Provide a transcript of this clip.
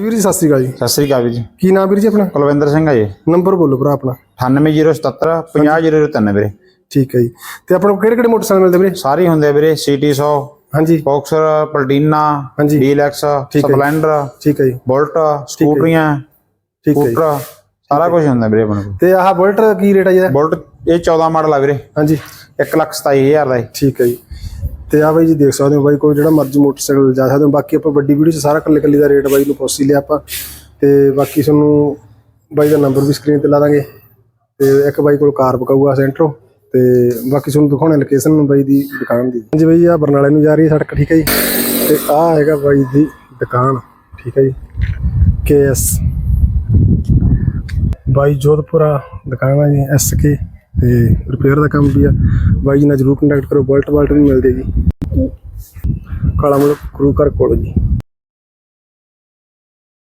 ਜੀ ਵੀਰ ਜੀ ਸਤਿ ਸ਼੍ਰੀ ਅਕਾਲ ਜੀ। ਸਤਿ ਸ੍ਰੀ ਅਕਾਲ ਵੀਰ ਜੀ। ਕੀ ਨਾਮ ਵੀਰ ਜੀ ਆਪਣਾ? ਕੁਲਵਿੰਦਰ ਸਿੰਘ ਆ ਜੀ। ਨੰਬਰ ਬੋਲੋ ਭਰਾ ਆਪਣਾ। 98077 50003 ਵੀਰੇ ਠੀਕ ਹੈ ਜੀ। ਤੇ ਆਪਾਂ ਨੂੰ ਕਿਹੜੇ ਕਿਹੜੇ ਮੋਟਰਸਾਈਕਲ ਮਿਲਦੇ ਵੀਰੇ? ਸਾਰੇ ਹੀ ਹੁੰਦੇ ਆ ਵੀਰੇ ਸੀਟੀ 100 ਹਾਂਜੀ। ਬਾਕਸਰ ਪਲਟੀਨਾ ਹਾਂਜੀ। ਡੀਲੈਕਸ ਠੀਕ ਹੈ ਜੀ। ਸਪਲੈਂਡਰ ਠੀਕ ਹੈ ਜੀ। ਬੁਲਟ ਸਕੂਟਰੀਆਂ ਠੀਕ ਹੈ ਜੀ। ਸਕੂਟਰ ਸਾਰਾ ਕੁਝ ਹੁੰਦਾ ਵੀਰੇ ਆਪਣੇ ਕੋਲ ਤੇ ਆਹ ਬੁਲਟ ਕੀ ਰੇਟ ਆ ਜੀ ਇਹਦਾ? ਬੁਲਟ ਇਹ 14 ਮਾਡਲ ਆ ਵੀਰੇ। ਹਾਂਜੀ। 127000 ਦਾ ਹੈ ਠੀਕ ਹੈ ਜੀ। ਤੇ ਆ ਬਾਈ ਜੀ ਦੇਖ ਸਕਦੇ ਹੋ ਬਾਈ ਕੋਈ ਜਿਹੜਾ ਮਰਜ਼ੀ ਮੋਟਰਸਾਈਕਲ ਜਾ ਸਕਦੇ ਹੋ। ਬਾਕੀ ਆਪਾਂ ਵੱਡੀ ਵੀਡੀਓ 'ਚ ਸਾਰਾ ਕੱਲੇ ਕੱਲੇ ਦਾ ਰੇਟ ਬਾਈ ਨੂੰ ਪੁੱਛ ਹੀ ਲਿਆ ਆਪਾਂ। ਤੇ ਬਾਕੀ ਤੁਹਾਨੂੰ ਬਾਈ ਦਾ ਨੰਬਰ ਵੀ ਸਕਰੀਨ ਤੇ ਲਾ ਦਾਂਗੇ। ਤੇ ਇੱਕ ਬਾਈ ਕੋਲ ਕਾਰ ਪਕਾਊਗਾ ਸੈਂਟਰੋ। ਤੇ ਬਾਕੀ ਤੁਹਾਨੂੰ ਦਿਖਾਉਣੇ ਲੋਕੇਸ਼ਨ ਬਾਈ ਦੀ ਦੁਕਾਨ ਦੀ। ਹਾਂਜੀ ਬਾਈ ਆ ਬਰਨਾਲੇ ਨੂੰ ਜਾ ਰਹੀ ਹੈ ਸੜਕ, ਠੀਕ ਹੈ ਜੀ। ਤੇ ਆ ਹੈਗਾ ਬਾਈ ਦੀ ਦੁਕਾਨ, ਠੀਕ ਹੈ ਜੀ। ਕੇਐਸ ਬਾਈ ਜੋਧਪੁਰਾ ਦੁਕਾਨ ਹੈ ਜੀ ਐਸਕੇ ਤੇ ਰਿਪੇਅਰ ਦਾ ਕੰਮ ਵੀ ਆ। ਬਾਈ ਜੀ ਨਾਲ ਜਰੂਰ ਕੰਟੈਕਟ ਕਰੋ ਬਲਟ ਬਾਲਟ ਵੀ ਮਿਲਦੇ ਜੀ। ਕਾਲਾ ਮੁੜ ਗੁਰੂ ਘਰ ਕੋਲ ਜੀ।